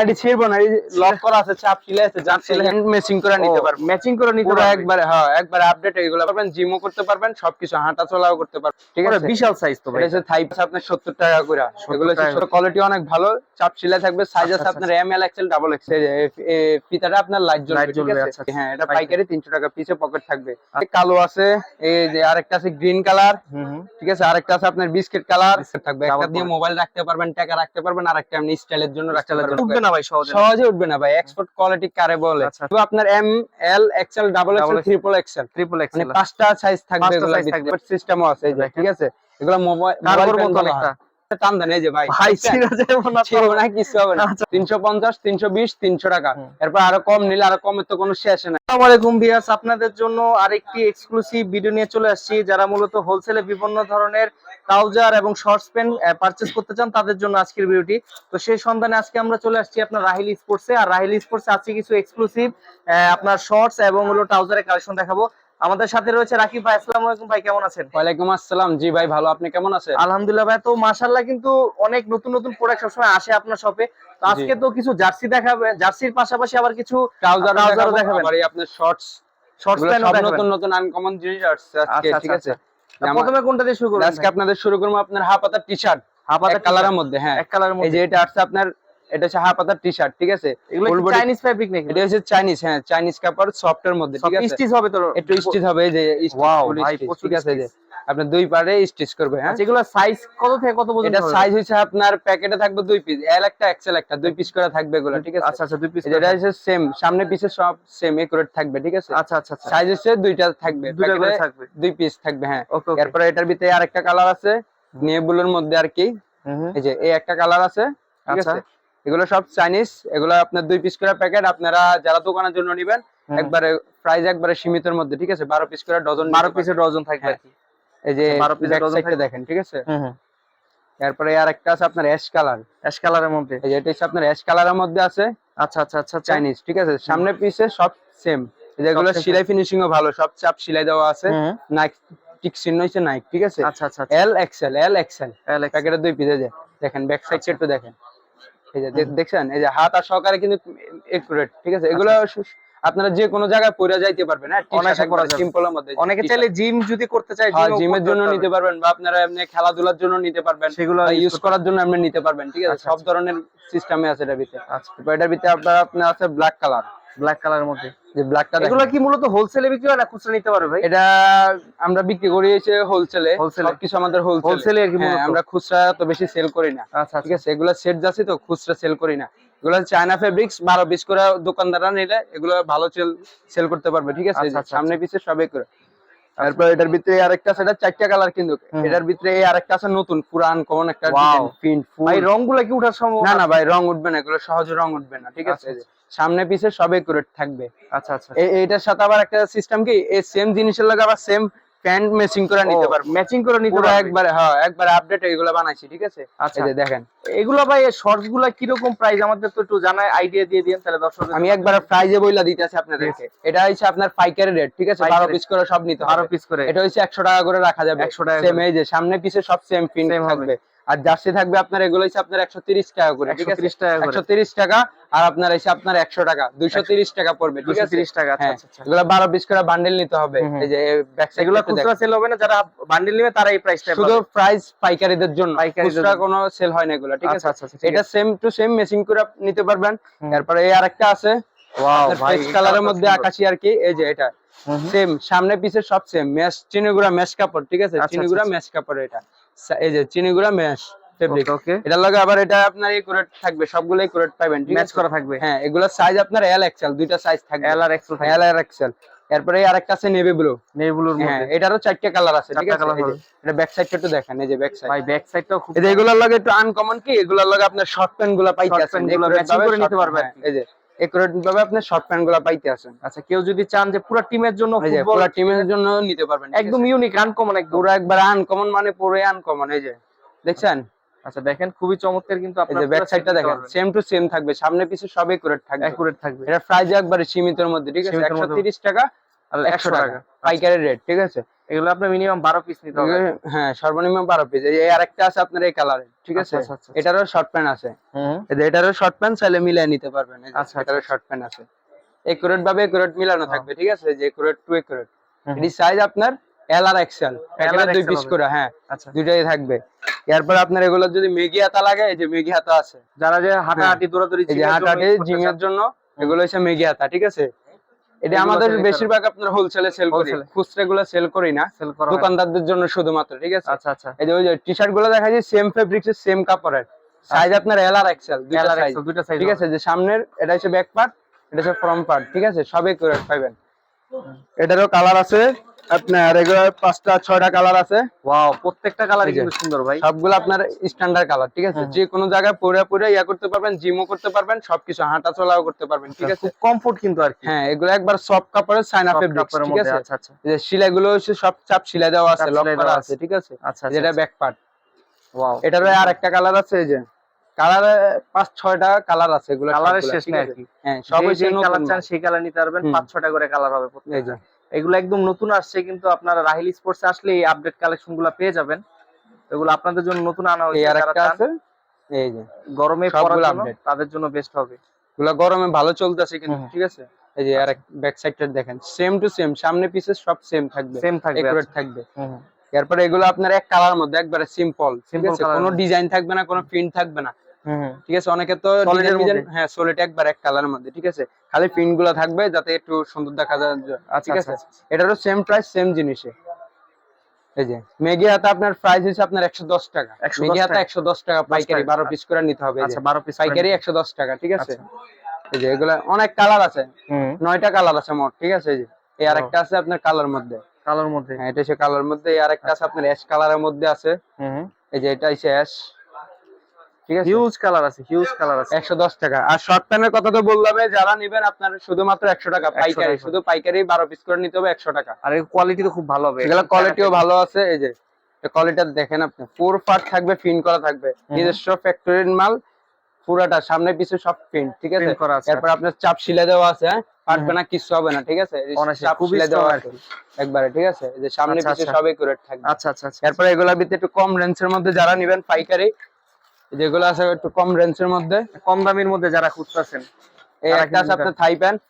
এটি ছিড়বো না লক করা আছে চাপ সিলাই আছে জান সিলাই হ্যান্ড মেসিং করে নিতে পারবেন ম্যাচিং করে নিতে পুরো একবারে হ্যাঁ একবারে আপডেট এগুলো পারবেন জিমও করতে পারবেন সবকিছু হাঁটা চলাও করতে পারবেন ঠিক আছে? বিশাল সাইজ তো ভাই। এটা থাই আপনার সত্তর টাকা করে। এগুলো টাকা কোয়ালিটি অনেক ভালো চাপ সিলাই থাকবে সাইজ আচ্ছা, আছে আচ্ছা, আপনার M L XL double XL ফিতাটা আপনার লাইট জ্বলবে ঠিক আছে? আচ্ছা। হ্যাঁ এটা পাইকারি। পাইকারি তিনশো টাকা পিছে পকেট থাকবে। কালো আছে এই যে আরেকটা আছে গ্রিন কালার ঠিক আছে? আরেকটা আছে আপনার বিস্কিট কালার থাকবে একটা দিয়ে মোবাইল রাখতে পারবেন টাকা রাখতে পারবেন আর একটা এমনি স্টাইলের জন্য রাখতে পারবেন। না ভাই সহজে সহজে উঠবে না ভাই এক্সপোর্ট কোয়ালিটি কারে বলে? আচ্ছা। তো আপনার M L XL double XL triple XL triple মানে এক্সেল পাঁচটা সাইজ থাকবে এগুলা সিস্টেমও আছে এই যে, ঠিক আছে? এগুলা মোবাইল মোবাইল অনেকটা? টান দেন এই যে ভাই ভাই না কিছু হবে না। আচ্ছা। তিনশো পঞ্চাশ তিনশো বিশ তিনশো টাকা। এরপর আরও কম নিলে আরও কমের তো কোনো শেষ নাই। আসসালামু আলাইকুম ভিউয়ার্স আপনাদের জন্য আরেকটি এক্সক্লুসিভ ভিডিও নিয়ে চলে আসছি যারা মূলত হোলসেলে বিভিন্ন ধরনের ট্রাউজার এবং শর্টস প্যান্ট পারচেজ করতে চান তাদের জন্য আজকের ভিডিওটি তো সেই সন্ধানে আজকে আমরা চলে আসছি আপনার রাহিল স্পোর্টসে আর রাহিল স্পোর্টসে আছে কিছু এক্সক্লুসিভ আপনার শর্টস এবং হলো ট্রাউজারের কালেকশন দেখাবো। আমাদের সাথে রয়েছে রাকিব ভাই আসসালামু আলাইকুম ভাই কেমন আছেন? ওয়ালাইকুম আসসালাম। জি ভাই ভালো। আপনি কেমন আছেন? আলহামদুলিল্লাহ ভাই তো মাশাআল্লাহ কিন্তু অনেক নতুন নতুন প্রোডাক্ট সবসময় আসে আপনার শপে তো আজকে তো কিছু জার্সি দেখাবে জার্সির পাশাপাশি আবার কিছু ট্রাউজার দেখাবেন। আবার এই আপনার শর্টস শর্টস প্যান্ট নতুন নতুন আনকমন জিনিস আসছে আজকে আচ্ছা, ঠিক আচ্ছা, আছে? জামা- প্রথমে কোনটা দিয়ে শুরু করবেন আজকে আপনাদের শুরু করব আপনার হাফ হাতার টি শার্ট হাফাতা এক কালারের মধ্যে হ্যাঁ। এক কালারের এই মধ্যে। যে এটা আসছে আপনার এটা হচ্ছে হাফ হাতার টি শার্ট ঠিক আছে? এগুলো চাইনিজ ফ্যাব্রিক নাকি এটা হচ্ছে চাইনিজ হ্যাঁ চাইনিজ কাপড় সফট এর মধ্যে ঠিক আছে? স্টিচ হবে তো একটু স্টিচ হবে এই যে full ভাই, ঠিক আছে? যে আপনার দুই পারে স্টিচ করবে হ্যাঁ? আচ্ছা এগুলো সাইজ কত থেকে কত পর্যন্ত এটা সাইজ হচ্ছে আপনার প্যাকেটে থাকবে দুই পিস এল একটা এক্সেল একটা দুই পিস করে থাকবে এগুলো ঠিক আছে? আচ্ছা আচ্ছা দুই পিস যেটা হচ্ছে সেম সামনে পিছে সব সেম একুরেট থাকবে ঠিক আছে? আচ্ছা আচ্ছা আচ্ছা। সাইজ হচ্ছে দুইটা থাকবে দুইটা করে থাকবে। দুই পিস থাকবে হ্যাঁ। এরপরে এটার ভিতরে আরেকটা কালার আছে নেবুলের মধ্যে আর কি। এই যে এই একটা কালার আছে ঠিক আচ্ছা। আছে? এগুলো সব চাইনিজ এগুলো আপনার দুই পিস করে প্যাকেট আপনারা যারা দোকানের জন্য নেবেন একবারে প্রাইস একবারে সীমিতের মধ্যে ঠিক আছে? বারো পিস করে ডজন বারো পিসের ডজন থাকবে হ্যাঁ। এই যে আচ্ছা, 12 piece এর ব্যাক dozen সাইডটা থাকবে। দেখেন ঠিক আছে? হুম এরপরে আর একটা আছে আপনার অ্যাশ কালার অ্যাশ কালারের মধ্যে? এই যে এটা হচ্ছে আপনার অ্যাশ কালারের মধ্যে আছে। আচ্ছা আচ্ছা আচ্ছা আচ্ছা। চাইনিজ ঠিক আছে? সামনে পিছে সব সেম যেগুলো সেলাই ফিনিশিং ও ভালো সব চাপ সেলাই দেওয়া আছে। নাইক টিক চিহ্ন হচ্ছে নাইক ঠিক আছে? আচ্ছা আচ্ছা আচ্ছা। এল এক্সেল এল এক্সেল প্যাকেটের দুই পিস দেখেন ব্যাক সাইড একটু দেখেন। এই যে দেখছেন? এই যে হাত আর সহকারে কিন্তু একুরেট ঠিক আছে? এগুলো আপনারা যে কোনো জায়গায় পরে যাইতে পারবেন হ্যাঁ? আচ্ছা। সিম্পলের মধ্যে অনেকে চাইলে জিম যদি করতে চায় হ্যাঁ, জিমের জন্য নিতে পারবেন বা আপনারা এমনি খেলাধুলার জন্য নিতে পারবেন। সেগুলো ইউজ করার জন্য আপনি নিতে পারবেন ঠিক আছে? আচ্ছা, সব আচ্ছা। ধরনের সিস্টেমে আছে এটার ভিতরে। আচ্ছা। এটার ভিতরে আপনার আপনার আছে ব্ল্যাক কালার ব্ল্যাক কালারের মধ্যে। যে ব্ল্যাকটা এগুলো কি মূলত হোলসেলে বিক্রি হয় না খুচরা নিতে পারবে ভাই? এটা আমরা বিক্রি করি এসে হোলসেলে হোলসেলে কিছু সবকিছু আমাদের হোলসেলে আর কি আমরা খুচরা তো বেশি সেল করি না। আচ্ছা ঠিক আছে? এগুলো সেট যাচ্ছে তো খুচরা সেল করি না। এগুলো চায়না ফেব্রিক্স বারো বিশ করে দোকানদাররা নিলে এগুলো ভালো সেল সেল করতে পারবে ঠিক আছে? আচ্ছা, আচ্ছা, সামনে পিছে সবাই করে। তারপর এটার ভিতরে আরেকটা সেটা চারটা কালার কিন্তু। এটার ভিতরে এই আরেকটা আছে নতুন পুরান কমন একটা. প্রিন্ট ভাই রংগুলো কি উঠার সম্ভব? না না ভাই রং উঠবে না এগুলো সহজে রং উঠবে না ঠিক আছে? আচ্ছা, যে সামনে পিছে সবে করে থাকবে। আচ্ছা আচ্ছা। এই এইটার সাথে আবার একটা সিস্টেম কি? এই সেম জিনিসের লাগে আবার সেম প্যান্ট ম্যাচিং করে নিতে পারব। ম্যাচিং করে নিতে পারব। একবারে হ্যাঁ একবারে আপডেট এগুলো বানাইছি ঠিক আছে? আচ্ছা। এই দেখেন। এগুলো ভাই শর্টসগুলো কীরকম প্রাইস আমাদের তো একটু জানাই আইডিয়া দিয়ে দিন তাহলে দর্শক আমি একবার প্রাইজে বইলা দিতেছি আপনাদেরকে। এটা হচ্ছে আপনার পাইকারি রেট ঠিক আছে? পাইকারি। বারো পিস করে সব নিতে বারো হবে। পিস করে। এটা হচ্ছে একশো টাকা করে রাখা যাবে। 100 টাকা সেম এই যে সামনে পিছে সব সেম প্রিন্ট থাকবে। আর জার্সি থাকবে আপনার এগুলো হচ্ছে আপনার একশো তিরিশ টাকা করে ঠিক আছে? 130 টাকা করে। একশো তিরিশ টাকা আর আপনার এসে আপনার একশো টাকা দুইশো তিরিশ টাকা পড়বে ঠিক আছে? 230 টাকা আচ্ছা হ্যাঁ। আচ্ছা আচ্ছা। এগুলো বারো পিস করে বান্ডেল নিতে হবে। এই যে এগুলো খুচরা সেল হবে না যারা বান্ডিল নেবে তারা এই প্রাইসটা শুধু প্রাইস পাইকারিদের জন্য খুচরা কোনো সেল হয় না এগুলো ঠিক আছে? আচ্ছা আচ্ছা এটা সেম টু সেম মেশিং করে নিতে পারবেন। তারপরে এই আরেকটা আছে। ওয়াও ভাই কালারের মধ্যে আকাশি আর কি এই যে এটা। সেম সামনে পিছে সব সেম ম্যাশ চিনিগুড়া ম্যাশ কাপড় ঠিক আছে? চিনিগুড়া ম্যাশ কাপড় এটা। এই যে চিনিগুড়া ম্যাশ ফেব্রিক ওকে এটার লগে আবার এটা আপনার একুরেট থাকবে সবগুলো একুরেট পাবেন ম্যাচ করা থাকবে। হ্যাঁ এগুলো সাইজ আপনার এল এক্সেল দুইটা সাইজ থাকবে। এল আর এক্সেল এল আর এক্সেল এরপরে আরেকটা আছে নেভি ব্লু নেভুলোর হ্যাঁ মধ্যে। এটারও চারটে কালার আছে ঠিক আছে। এটা ব্যাক সাইডটা একটু দেখেন এই যে ব্যাক সাইড ভাই ব্যাক সাইডটাও খুব এগুলোর লগে একটু আনকমন কি? এগুলোর লগে আপনার শর্ট প্যান্টগুলা পাইতে আছেন pant গুলো accurate matching ভাবে করে নিতে পারবে pant, আর কি। হ্যাঁ, এই যে। একুরেট ভাবে আপনি শর্ট প্যান্টগুলা পাইতে আসেন আচ্ছা কেউ যদি চান যে পুরো টিমের জন্য পুরো টিমের জন্য নিতে পারবেন একদম ইউনিক আনকমন একদম। পুরো একবার আনকমন মানে পুরো আনকমন এই যে দেখছেন? আচ্ছা দেখেন খুবই চমৎকার কিন্তু আপনারা ব্যাক সাইডটা দেখেন সেম টু সেম থাকবে সামনে পিছে সব একুরেট থাকবে। একুরেট থাকবে। এটা প্রাইস একবারে সীমিতের মধ্যে ঠিক আছে? সীমিতের একশো মধ্যে। তিরিশ টাকা আর একশো টাকা। পাইকারি রেট ঠিক আছে? এগুলো আপনার মিনিমাম বারো পিস নিতে হবে। হ্যাঁ সর্বনিম্ন বারো পিস এই আরেকটা আছে আপনার এই কালারে ঠিক আছে? আচ্ছা, আচ্ছা, আচ্ছা। এটারও শর্ট প্যান্ট আছে। এটারও শর্ট প্যান্ট চাইলে মিলিয়ে নিতে পারবেন। আচ্ছা, এটারও আচ্ছা। শর্ট প্যান্ট আছে। একুরেট ভাবে একুরেট মিলানো হ্যাঁ। থাকবে ঠিক আছে? যে একুরেট টু একুরেট। এটি সাইজ আপনার এল আর এক্সেল প্যাকেটে দুই পিস। করে হ্যাঁ আচ্ছা। দুইটাই থাকবে। এরপর আপনার এগুলো যদি মেগি হাতা লাগে এই যে মেগি হাতা আছে। যারা যে হাঁটাহাঁটি দৌড়াদৌড়ি হ্যাঁ। এই যে জিমের জন্য এগুলো হচ্ছে মেগি হাতা ঠিক আছে? এটা আমাদের বেশিরভাগ আপনার হোলসেলে সেল করি। খুচরা গুলো সেল করি না। দোকানদারদের জন্য শুধুমাত্র ঠিক আছে? আচ্ছা আচ্ছা। এই যে ওই যে টি শার্টগুলো দেখা যায় সেম ফেব্রিক্স সেম কাপড়ের। সাইজ আপনার এল আর এক্সেল দুইটা সাইজ দুইটা সাইজ ঠিক আছে? যে সামনের এটা হচ্ছে ব্যাক পার্ট এটা হচ্ছে ফ্রন্ট পার্ট ঠিক আছে? সবই করে পাবেন এটারও কালার আছে। আপনার এগুলো পাঁচটা ছয়টা কালার আছে। ওয়াও প্রত্যেকটা। কিন্তু সুন্দর ভাই। সবগুলো আপনার স্ট্যান্ডার্ড কালার ঠিক আছে? যে কোনো জায়গায় পরে পরে ইয়া করতে পারবেন জিমও করতে পারবেন সবকিছু হাঁটা চলাও করতে পারবেন ঠিক আছে? খুব কমফোর্ট কিন্তু আর কি। হ্যাঁ এগুলো একবার সফট কাপড়ের সাইনা Soft ঠিক আছে? আচ্ছা আচ্ছা। যে হচ্ছে সব চাপ সেলাই দেওয়া আছে লক করা আছে। ঠিক আছে? আচ্ছা যেটা ব্যাক পার্ট ওয়াও এটারও আর একটা কালার আছে এই যে। কালার পাঁচ ছয়টা কালার আছে এগুলো কালারের শেষ নেই আর কি। হ্যাঁ সব কালার চান। সেই কালার নিতে পারবেন পাঁচ ছটা করে কালার হবে প্রত্যেকটা। এগুলো একদম নতুন আসছে কিন্তু আপনারা রাহিল স্পোর্টস আসলে এই আপডেট কালেকশনগুলো পেয়ে যাবেন। এগুলো আপনাদের জন্য নতুন আনা হয়েছে আর একটা আছে? এই যে গরমে পরার জন্য তাদের জন্য বেস্ট হবে। এগুলো গরমে ভালো চলতেছে কিন্তু ঠিক আছে? এই যে আর এক ব্যাক সাইডটা দেখেন সেম টু সেম সামনে পিসে সব সেম থাকবে সেম থাকবে একুরেট আচ্ছা। থাকবে। এরপরে এগুলো আপনার এক কালার মধ্যে একবারে সিম্পল ঠিক Simple আছে? কোনো ডিজাইন থাকবে না কোনো প্রিন্ট থাকবে না। ঠিক আছে অনেকে তো হ্যাঁ সলিড একবার এক কালারের মধ্যে ঠিক আছে? খালি প্রিন্টগুলা থাকবে যাতে একটু সুন্দর দেখা যায়। আচ্ছা, ঠিক আচ্ছা, আছে? এটারও সেম প্রাইস সেম জিনিসে। এই যে মেগি হাতা আপনার প্রাইস হচ্ছে আপনার একশো দশ টাকা। মেগি হাতা একশো দশ টাকা পাইকারি বারো পিস করে নিতে হবে। আচ্ছা বারো পিস পাইকারি একশো দশ টাকা ঠিক আছে? আচ্ছা। এই যে এগুলা অনেক কালার আছে। হুম। নয়টা কালার আছে মোট ঠিক আছে? এই যে এই আরেকটা আছে আপনার কালার মধ্যে। কালোর মধ্যে। হ্যাঁ এটা কালার মধ্যে এই আরেকটা আছে আপনার অ্যাশ কালারের মধ্যে আছে। এই যে এটা হচ্ছে অ্যাশ ঠিক আছে? হিউজ কালার আছে হিউজ কালার আছে। একশো দশ টাকা। আর শর্ট প্যান্টের কথা তো বললাম যারা নিবেন আপনার শুধুমাত্র একশো টাকা পাইকারি শুধু পাইকারি বারো পিস করে নিতে হবে একশো টাকা। আর এর কোয়ালিটি তো খুব ভালো হবে। এগুলো কোয়ালিটিও ভালো আছে এই যে কোয়ালিটি দেখেন আপনি পুরো পার্ট থাকবে ফিন করা থাকবে। নিজস্ব ফ্যাক্টরির মাল পুরাটা সামনে পিছে সব প্রিন্ট ঠিক আছে? করা এরপর আপনার চাপ শিলা দেওয়া আছে হ্যাঁ? পারবে না কিছু হবে না ঠিক আছে? একবারে ঠিক আছে? যে সামনে আচ্ছা, পিছে আচ্ছা। সব একুরেট থাকবে। আচ্ছা আচ্ছা আচ্ছা। এরপর এগুলোর ভিতরে একটু কম রেঞ্জের মধ্যে যারা নিবেন পাইকারি যেগুলো আছে একটু কম রেঞ্জের মধ্যে। কম দামের মধ্যে যারা খুঁজতেছেন এই একটা আছে আপনার থাই প্যান্ট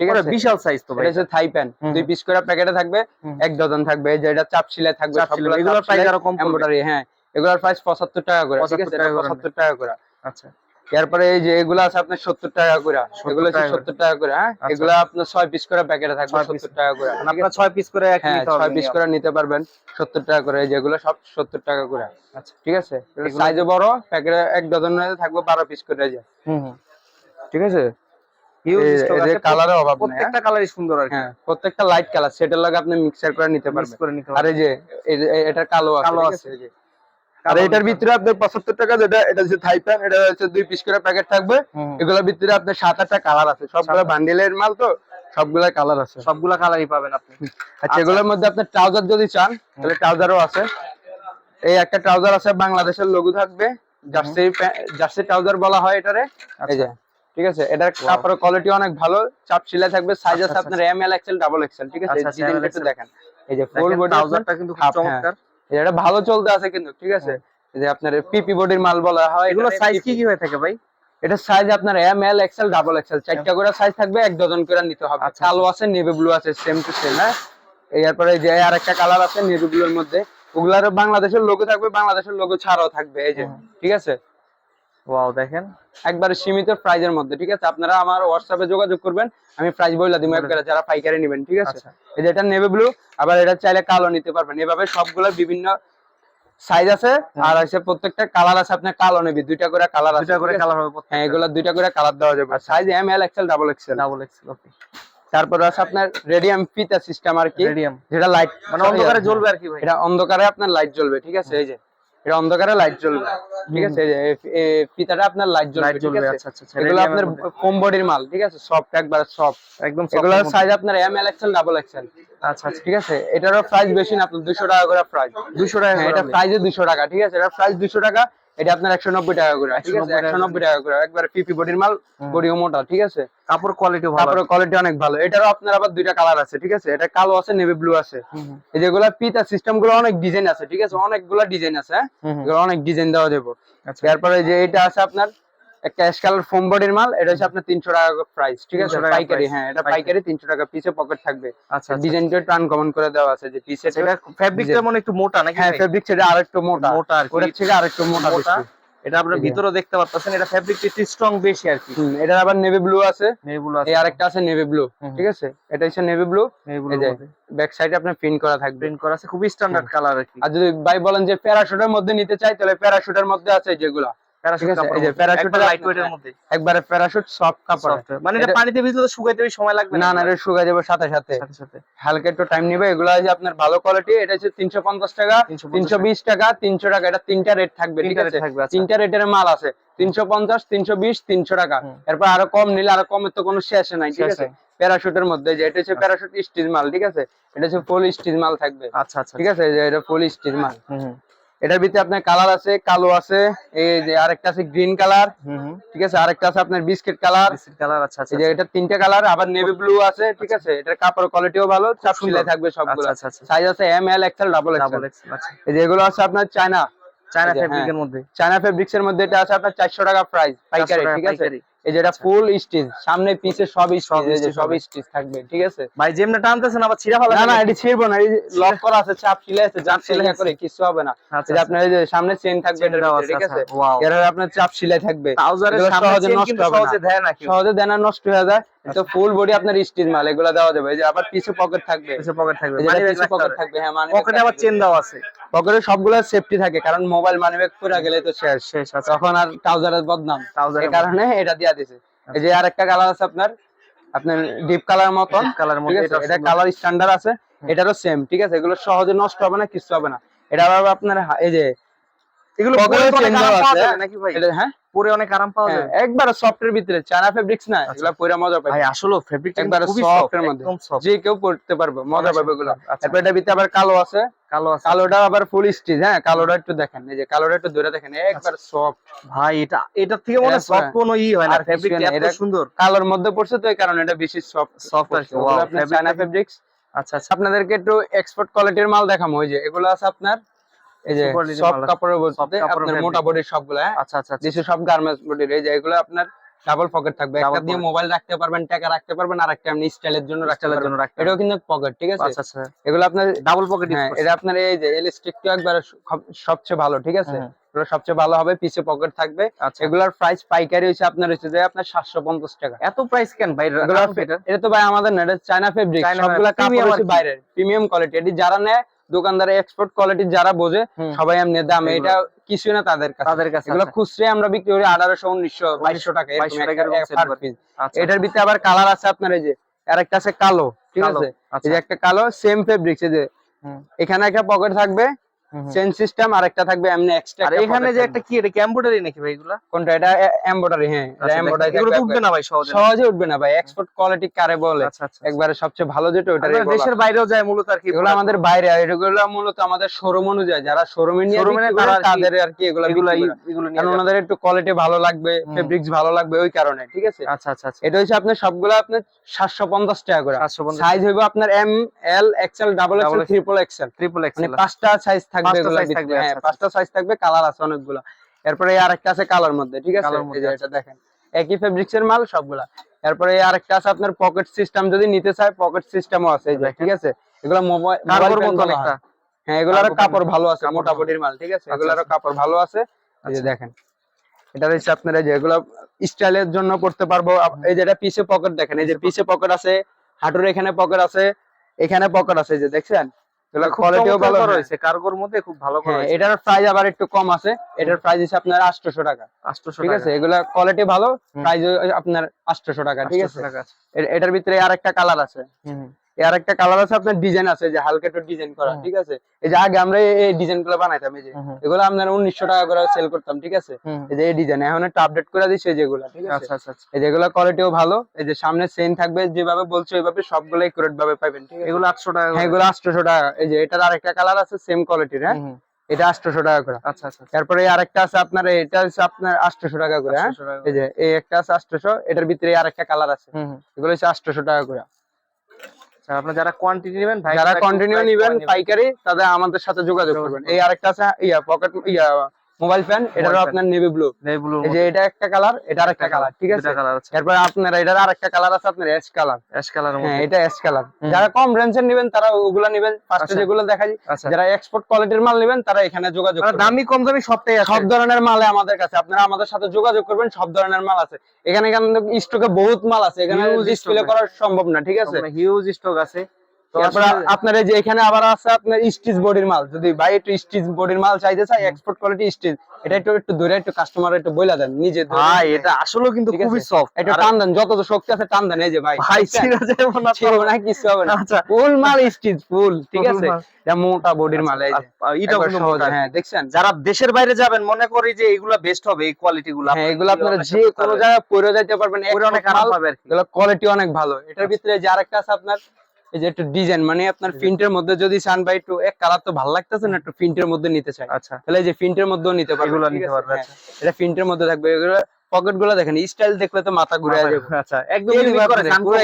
ঠিক আছে? বিশাল সাইজ তো ভাই। এটা থাই প্যান্ট দুই পিস করে প্যাকেটে থাকবে এক ডজন থাকবে এই যে এটা চাপ সিলাই থাকবে সবগুলো এগুলোর প্রাইস আরও কম। এমব্রয়ডারি হ্যাঁ এগুলোর প্রাইস 75 টাকা করে ঠিক 75 আছে টাকা করে। 75 টাকা করে। আচ্ছা। এরপরে এই যে এগুলো আছে আপনার 70 টাকা করে। 70 এগুলো হচ্ছে টাকা করে। 70 টাকা করে হ্যাঁ? এগুলা আপনার 6 পিস করে প্যাকেটে থাকবে ছয়। 70 টাকা করে। মানে আপনারা ছয় পিস করে এক হ্যাঁ 6 পিস করে নিতে পারবেন 70 টাকা করে। এই যেগুলো সব 70 টাকা করে। আচ্ছা। ঠিক আছে? সাইজে বড় প্যাকেটে এক ডজন থাকবে 12 পিস করে হুম ঠিক আছে? যে কালারের অভাব হ্যাঁ? প্রত্যেকটা কালারই সুন্দর আর হ্যাঁ প্রত্যেকটা লাইট কালার সেটার লাগে আপনি মিক্সার করে নিতে পারবেন। আর এই যে এটা কালো আছে কালো আছে। আর এটার ভিতরে আপনার পঁচাত্তর টাকা যেটা এটা হচ্ছে থাই প্যান এটা হচ্ছে দুই পিস করে প্যাকেট থাকবে। এগুলোর ভিতরে আপনার সাত আটটা কালার আছে। সবগুলো বান্ডিলের মাল তো সবগুলা কালার আছে। সবগুলা কালারই পাবেন আপনি। আচ্ছা এগুলোর মধ্যে আপনি ট্রাউজার যদি চান তাহলে ট্রাউজারও আছে। এই একটা ট্রাউজার আছে বাংলাদেশের লোগো থাকবে। জার্সি জার্সি ট্রাউজার বলা হয় এটারে। এই যে ঠিক আছে? এটার কাপড়ের কোয়ালিটি অনেক ভালো। চাপ সিলাই থাকবে। সাইজ আচ্ছা, আছে আচ্ছা, আপনার M L XL double XL ঠিক আছে? আচ্ছা, আচ্ছা, ডিজাইনটা একটু দেখেন। এই যে ফুল বডি ট্রাউজারটা কিন্তু খুব হ্যাঁ। চমৎকার। এটা ভালো চলতে আছে কিন্তু ঠিক আছে? যে আপনার পিপি বডির মাল বলা হয় এগুলো সাইজ কি কি হয়ে থাকে ভাই? এটা সাইজ আপনার M L XL double XL চারটা করে সাইজ থাকবে এক ডজন করে নিতে হবে। আচ্ছা, কালো আছে নেভি ব্লু আছে সেম টু সেম হ্যাঁ? এরপরে যে আর একটা কালার আছে নেভি ব্লুর মধ্যে। ওগুলার বাংলাদেশের লোগো থাকবে বাংলাদেশের লোগো ছাড়াও থাকবে এই যে ঠিক আছে? ওয়াও দেখেন। একবারে সীমিত প্রাইজের মধ্যে ঠিক আছে? আপনারা আমার হোয়াটসঅ্যাপে যোগাযোগ করবেন আমি প্রাইস বইলা দিব একবারে যারা পাইকারি নেবেন ঠিক আছে? আচ্ছা। এই যে এটা নেভি ব্লু আবার এটা চাইলে কালো নিতে পারবেন। এভাবে সবগুলো বিভিন্ন সাইজ আছে আর আছে প্রত্যেকটা কালার আছে আপনার কালো নেবি দুইটা করে কালার আছে দুটা করে কালার হবে হ্যাঁ এগুলা দুইটা করে কালার দেওয়া যাবে। Size M L XL double XL double XL okay তারপরে আছে আপনার রেডিয়াম ফিতা সিস্টেম আর কি। রেডিয়াম যেটা লাইট মানে অন্ধকারে জ্বলবে আর কি ভাই। এটা অন্ধকারে আপনার লাইট জ্বলবে ঠিক আছে? এই যে। এটা অন্ধকারে লাইট জ্বলবে। ঠিক আছে? ফিতাটা আপনার লাইট জ্বলবে লাইট ঠিক জ্বলবে আছে? আচ্ছা আচ্ছা আচ্ছা এগুলো আপনার কম বডির মাল ঠিক আছে? সফট একবার সফট একদম এগুলো সাইজ আপনার M L XL double XL আচ্ছা আচ্ছা। ঠিক আছে? এটারও প্রাইস বেশি না আপনার দুশো টাকা করে প্রাইস 200 টাকা হ্যাঁ এটা। প্রাইসে দুশো টাকা ঠিক আছে? এটা প্রাইস দুশো টাকা এটা আপনার একশো নব্বই টাকা করে ঠিক আছে? একশো নব্বই টাকা করে একবার পিপি বডির মাল বডিও মোটা ঠিক আছে? কাপড় কোয়ালিটি ভালো কাপড় কোয়ালিটি অনেক ভালো। এটারও আপনার আবার দুইটা কালার আছে ঠিক আছে? এটা কালো আছে নেভি ব্লু আছে। এই যেগুলা পিতা সিস্টেমগুলো অনেক ডিজাইন আছে ঠিক আছে? অনেকগুলা ডিজাইন আছে। এগুলো অনেক ডিজাইন দেওয়া যাবে। আচ্ছা। তারপরে যে এটা আছে আপনার একটা অ্যাশ কালার ফোম বডির মাল এটা হচ্ছে আপনার তিনশো টাকা প্রাইস ঠিক আছে? পাইকারি হ্যাঁ এটা পাইকারি। তিনশো টাকা পিছে পকেট থাকবে। আচ্ছা আচ্ছা ডিজাইনটা একটু আনকমন করে দেওয়া আছে যে পিছে এটা ফ্যাব্রিকটা মনে একটু মোটা নাকি হ্যাঁ? ফেব্রিক সেটা আরেকটু মোটা। মোটা আর কি। ওটার থেকে আরেকটু মোটা মোটা। এটা আপনার ভিতরে দেখতে পাচ্ছেন এটা ফ্যাব্রিকটা একটু স্ট্রং বেশি আর কি। এটার আবার নেভি ব্লু আছে। নেইগুলো এই আরেকটা আছে নেভি ব্লু ঠিক আছে? এটা হচ্ছে নেভি ব্লু এই যে ব্যাক সাইডে আপনার প্রিন্ট করা থাকবে। প্রিন্ট করা আছে খুবই স্ট্যান্ডার্ড কালার আর কি। আর যদি ভাই বলেন যে প্যারাশুটের মধ্যে নিতে চাই তাহলে প্যারাশুটের মধ্যে আছে যেগুলা। কাপড় একবারে প্যারাশুট সফট মানে এটা পানিতে ভিজলে তো শুকাইতে সময় লাগবে না না এটা শুকা যাবে সাথে সাথে। হালকা একটু টাইম নিবে। এগুলো আছে আপনার ভালো কোয়ালিটি এটা হচ্ছে তিনশো পঞ্চাশ টাকা। তিনশো বিশ টাকা তিনশো টাকা। এটা তিনটা রেট থাকবে ঠিক আছে? আচ্ছা। তিনটা রেটের মাল আছে। তিনশো পঞ্চাশ তিনশো বিশ তিনশো টাকা। এরপর আরও কম নিলে আরও কমের তো কোনো শেষ নাই ঠিক আছে। প্যারাশুটের মধ্যে যে এটা হচ্ছে প্যারাশুট স্টিচ মাল ঠিক আছে? এটা হচ্ছে ফুল স্টিচ মাল থাকবে। আচ্ছা আচ্ছা ঠিক আছে? যে এটা ফুল স্টিচ মাল। এটার ভিতরে আপনার কালার আছে কালো আছে এই যে আরেকটা আছে গ্রিন কালার ঠিক আছে? আরেকটা আছে আপনার বিস্কিট কালার। কালার আচ্ছা আচ্ছা এই যে এটা তিনটা কালার আবার নেভি ব্লু আছে ঠিক আছে? এটার কাপড় কোয়ালিটিও ভালো চাপ। সিলাই থাকবে সবগুলো। আচ্ছা আচ্ছা সাইজ আছে M L XL double XL আচ্ছা। এই যে এগুলো আছে আপনার চায়না। চায়না হ্যাঁ। মধ্যে। চায়না ফেব্রিক্স এর মধ্যে এটা আছে আপনার চারশো টাকা প্রাইস পাইকারি ঠিক আছে। এই যেটা ফুল স্টিচ সামনে পিছে সব স্টিচ সব থাকবে ঠিক আছে? ভাই যেমনে টানতেছেন আবার ছিড়া ফেলা না না এটি ছিড়বো না লক করা আছে চাপ সিলাই আছে চাপ সিলাই করে কিছু হবে না। আচ্ছা, এই যে আপনার এই যে সামনে চেন থাকবে ঠিক আছে, আচ্ছা, এর আপনার চাপ সিলাই থাকবে। ট্রাউজারের সহজে নষ্ট হবে সহজে দেয় না সহজে দেনা নষ্ট হয়ে যায়। তো ফুল বডি আপনার স্টিচ মাল এগুলো দেওয়া যাবে। এই যে আবার পিছে পকেট থাকবে। পিছে পকেট থাকবে। মানি পকেট থাকবে হ্যাঁ মানে পকেটে আবার চেন দেওয়া আছে। পকেটে সবগুলো সেফটি থাকে কারণ মোবাইল মানি ব্যাগ পরে গেলে তো শেষ। শেষ তখন আর ট্রাউজারের বদনাম। ট্রাউজারের কারণে এটা দিয়া দিছে। এই যে আরেকটা কালার আছে আপনার আপনার ডিপ কালার মতন কালার এটা কালার স্ট্যান্ডার্ড আছে এটারও সেম ঠিক আছে? এগুলো সহজে নষ্ট হবে না কিছু হবে না। এটা আবার আপনার এই যে এগুলো পকেটে পাওয়া আছে নাকি ভাই? এটা হ্যাঁ? পরে অনেক আরাম পাওয়া হ্যাঁ, একবার সফটের ভিতরে চায়না ফেব্রিক্স না এগুলো পরে মজা পাবে ভাই আসলে ফেব্রিক একবারে খুবই সফট এর মধ্যে। যে কেউ পড়তে পারবে মজা পাবে সুন্দর। এগুলো। আচ্ছা। তারপর এটা ভিতরে আবার কালো আছে। কালো আছে। কালোটা আবার ফুল স্টিচ হ্যাঁ কালোটা একটু দেখেন। এই যে কালোটা একটু ধরে দেখেন একবার সফট ভাই এটা এটা থেকে মনে সফট কোনো ই হয় না। আর ফেব্রিক এত সুন্দর। কালোর মধ্যে পড়ছে তো এই কারণে এটা বেশি সফট সফট আর চায়না ফেব্রিক্স আচ্ছা আচ্ছা। আপনাদেরকে একটু এক্সপোর্ট কোয়ালিটির মাল দেখাবো ওই যে এগুলো আছে আপনার এই যে Export quality র সফট মাল আছে। কাপড়ের বলতে আপনার মোটা বডির সবগুলো হ্যাঁ? আচ্ছা আচ্ছা আচ্ছা। যেসব সব গার্মেন্টস বডির এই যে এগুলো আপনার ডাবল পকেট থাকবে। একটা দিয়ে মোবাইল রাখতে পারবেন টাকা রাখতে পারবেন আর একটা এমনি স্টাইলের জন্য রাখতে পারবেন। এটাও কিন্তু পকেট ঠিক আছে? আচ্ছা আচ্ছা। এগুলো আপনার ডাবল পকেট হ্যাঁ এটা আপনার এই যে এলাস্টিকটা একবার সবচেয়ে ভালো ঠিক আছে? হুম। এগুলো সবচেয়ে ভালো হবে পিছে পকেট থাকবে। আচ্ছা। এগুলোর প্রাইস পাইকারি হচ্ছে আপনার হচ্ছে যে আপনার সাতশো পঞ্চাশ টাকা। এত প্রাইস কেন ভাই? এটা? তো ভাই আমাদের চায়না ফেব্রিক China কাপড় হচ্ছে বাইরের প্রিমিয়াম কোয়ালিটি এটি যারা নেয় দোকানদারে এক্সপোর্ট কোয়ালিটি যারা বোঝে সবাই এমনি দাম এটা কিছু না তাদের কাছে তাদের কাছে এগুলো আচ্ছা। খুচরে আমরা বিক্রি করি আঠারোশো উনিশশো বাইশশো টাকা। আচ্ছা এটার ভিতরে আবার কালার আছে আপনার এই যে আর একটা আছে কালো ঠিক আছে আচ্ছা। এই যে একটা কালো সেম ফেব্রিক এই যে এখানে একটা পকেট থাকবে। চেন সিস্টেম আর একটা থাকবে এমনি এক্সট্রা আর এখানে যে একটা কি এটা ক্যাম্বোডারি নাকি ভাই এগুলা? কোনটা? এটা এমব্রয়ডারি হ্যাঁ। এটা আচ্ছা, এমব্রয়ডারি এগুলো উঠবে না ভাই সহজে সহজে উঠবে না ভাই এক্সপোর্ট কোয়ালিটি কারে বলে? আচ্ছা আচ্ছা একবারে সবচেয়ে ভালো যেটা আপনারা দেশের বাইরেও যায় মূলত আর কি এগুলো আমাদের বাইরে আর এগুলো মূলত আমাদের শোরুম অনুযায়ী যারা শোরুমে নিয়ে কি তাদের আর কি এগুলো এগুলো এগুলো কারণ। ওনাদের একটু কোয়ালিটি ভালো লাগবে ফেব্রিক্স ভালো লাগবে ওই কারণে ঠিক আছে? আচ্ছা আচ্ছা আচ্ছা। এটা হচ্ছে আপনার সবগুলো আপনার সাতশো পঞ্চাশ টাকা করে। 750 সাইজ হইবে আপনার M L XL double XL Double triple XL triple মানে পাঁচটা সাইজ size থাকবে, হ্যাঁ আচ্ছা, পাঁচটা সাইজ থাকবে কালার আছে অনেকগুলো। এরপরে আরেকটা আছে কালার মধ্যে ঠিক আছে? আচ্ছা। এটা দেখেন একই ফেব্রিক্স এর মাল সবগুলা। এরপরে আরেকটা আছে আপনার পকেট সিস্টেম যদি নিতে চায় পকেট সিস্টেমও আছে এই যে, ঠিক আছে? এগুলো মোবাইল হ্যাঁ এগুলারও কার্গো কাপড় ভালো আছে মোটা বডির মাল ঠিক আছে? আচ্ছা, এগুলারও আচ্ছা। কাপড় ভালো আছে। এই যে। দেখেন এটা হচ্ছে আপনার এই যে স্টাইলের জন্য করতে পারব। এই যেটা পিছে পকেট দেখেন এই যে পিছে পকেট আছে হাঁটুর এখানে পকেট আছে এখানে পকেট আছে এই যে দেখছেন? এগুলো কোয়ালিটিও ভালো রয়েছে। কার্গোর মধ্যে খুব ভালো করা হ্যাঁ হয়েছে। এটার প্রাইস আবার একটু কম আছে। এটার প্রাইস আপনার টাকা। 800 ঠিক আছে? এগুলা কোয়ালিটি ভালো। প্রাইস আপনার টাকা ঠিক আছে? এটার ভিতরে আর একটা কালার আছে হুম, এর একটা কালার আছে আপনার ডিজাইন আছে যে হালকা একটু ডিজাইন করা ঠিক আছে? এই যে আগে আমরা এই- ডিজাইনগুলো বানাইতাম এই যে। এগুলো আপনার উনিশশো টাকা করে সেল করতাম ঠিক আছে? এই যে এই ডিজাইন এখন একটু আপডেট করে দিচ্ছে যেগুলো ঠিক আছে? আচ্ছা আচ্ছা আচ্ছা। এই যেগুলো কোয়ালিটিও ভালো এই যে সামনে চেইন থাকবে যেভাবে বলছো ওইভাবে সবগুলো একুরেট ভাবে পাবেন ঠিক আছে? এগুলো 800 টাকা হ্যাঁ এগুলো আটশোশো টাকা এই যে এটার আরেকটা কালার আছে সেম কোয়ালিটির হ্যাঁ। এটা আটশোশো টাকা করে। আচ্ছা আচ্ছা তারপরে এই আরেকটা আছে আপনার এটা হচ্ছে আপনার আটশোশো টাকা করে হ্যাঁ? 800 টাকা করে। এই যে এই একটা আছে আটশোশো এটার ভিতরে আরেকটা কালার আছে। এগুলো হচ্ছে আটশোশো টাকা করে। আচ্ছা আপনারা যারা কোয়ান্টিটি নেবেন ভাই যারা কন্টিনিউ নিবেন পাইকারি তাদের আমাদের সাথে যোগাযোগ করবেন। এই আরেকটা আছে ইয়া পকেট ইয়া মোবাইল ফ্যান এটারও। আপনার নেভি ব্লু নেভি ব্লু এই যে এটা একটা কালার এটা আরেকটা কালার ঠিক আছে? কালার আছে। এরপরে আপনার এটার আরেকটা কালার আছে আপনার অ্যাশ কালার অ্যাশ কালারের হ্যাঁ এটা অ্যাশ কালার যারা কম রেঞ্জের নেবেন তারা ওগুলা নেবেন। ফার্স্টে আচ্ছা। যেগুলো দেখাই আচ্ছা। যারা এক্সপোর্ট কোয়ালিটির মাল নেবেন তারা এখানে যোগাযোগ মানে। দামি কম দামি সবটাই আছে। সব ধরনের মাল আমাদের কাছে। আপনারা আমাদের সাথে যোগাযোগ করবেন সব ধরনের মাল আছে। এখানে কিন্তু স্টকে বহুত মাল আছে। এখানে ডিসপ্লে করা সম্ভব না ঠিক আছে? হিউজ স্টক আছে। তারপরে আপনার এই যে এখানে আবার আছে আপনার স্টিচ বডির মাল। যদি ভাই একটু স্টিচ বডির মাল চাইতে চাই এক্সপোর্ট কোয়ালিটি স্টিচ এটা একটু একটু ধরে একটু কাস্টমার একটু বইলা দেন নিজে ভাই এটা আসলে কিন্তু খুবই সফট একটু টান দেন যত শক্তি আছে টান দেন এই যে ভাই। ভাই ছিঁড়ে যাবে না না কিছু হবে না। আচ্ছা। ফুল মাল স্টিচ ফুল ঠিক আছে? এটা মোটা বডির মাল এই কিন্তু সহজ, মোটা। হ্যাঁ দেখছেন? যারা দেশের বাইরে যাবেন মনে করি যে এগুলা বেস্ট হবে এই কোয়ালিটি গুলো হ্যাঁ এগুলো আপনারা যে কোনো জায়গায় পরে যাইতে পারবেন পরে অনেক আরাম এগুলো কোয়ালিটি অনেক ভালো। এটার ভিতরে যে আরেকটা আছে আপনার এই যে একটু ডিজাইন মানে আপনার প্রিন্টের মধ্যে যদি চান ভাই একটু এক কালার তো ভালো লাগতেছে না একটু প্রিন্টের মধ্যে নিতে চাই। আচ্ছা। তাহলে এই যে প্রিন্টের মধ্যেও নিতে পারবে এগুলো নিতে পারবে, হ্যাঁ, এটা প্রিন্টের মধ্যে থাকবে এগুলো পকেটগুলো দেখেন স্টাইল দেখলে তো মাথা ঘুরে যাবে। আচ্ছা একদম।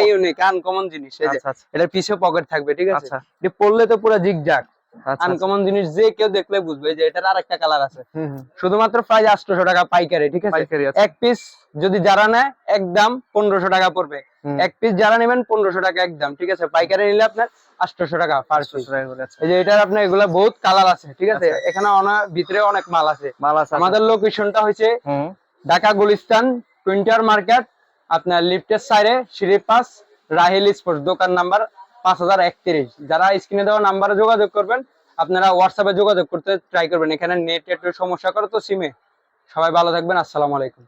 ইউনিক আনকমন জিনিস এই যে আচ্ছা আচ্ছা। এটার পিছে পকেট থাকবে ঠিক আছে? আচ্ছা। এটা পড়লে তো পুরো জিগজাগ আচ্ছা আনকমন জিনিস যে কেউ দেখলে বুঝবে যে এটার আরেকটা কালার আছে। শুধুমাত্র প্রাইস আটশোশো টাকা পাইকারি ঠিক আছে? এক পিস যদি যারা নেয় একদম পনেরোশো টাকা পড়বে। এক পিস যারা নেবেন পনেরোশো টাকা একদম ঠিক আছে? পাইকারি নিলে আপনার আটশোশো টাকা পার পিস 800 টাকা এই যে এটার আপনার এগুলা বহুত কালার আছে ঠিক আছে? আচ্ছা। এখানে অনেক ভিতরে অনেক মাল আছে। মাল আছে আমাদের লোকেশনটা হচ্ছে হুম। ঢাকা গুলিস্তান টুইন্টার মার্কেট আপনার লিফটের সাইডে সিঁড়ি পাস রাহিল স্পোর্টস দোকান নাম্বার পাঁচ হাজার একত্রিশ। যারা স্ক্রিনে দেওয়া নাম্বারে যোগাযোগ করবেন, আপনারা হোয়াটসঅ্যাপে যোগাযোগ করতে ট্রাই করবেন। এখানে নেট একটু সমস্যা করে তো সিমে সবাই ভালো থাকবেন, আসসালামু আলাইকুম।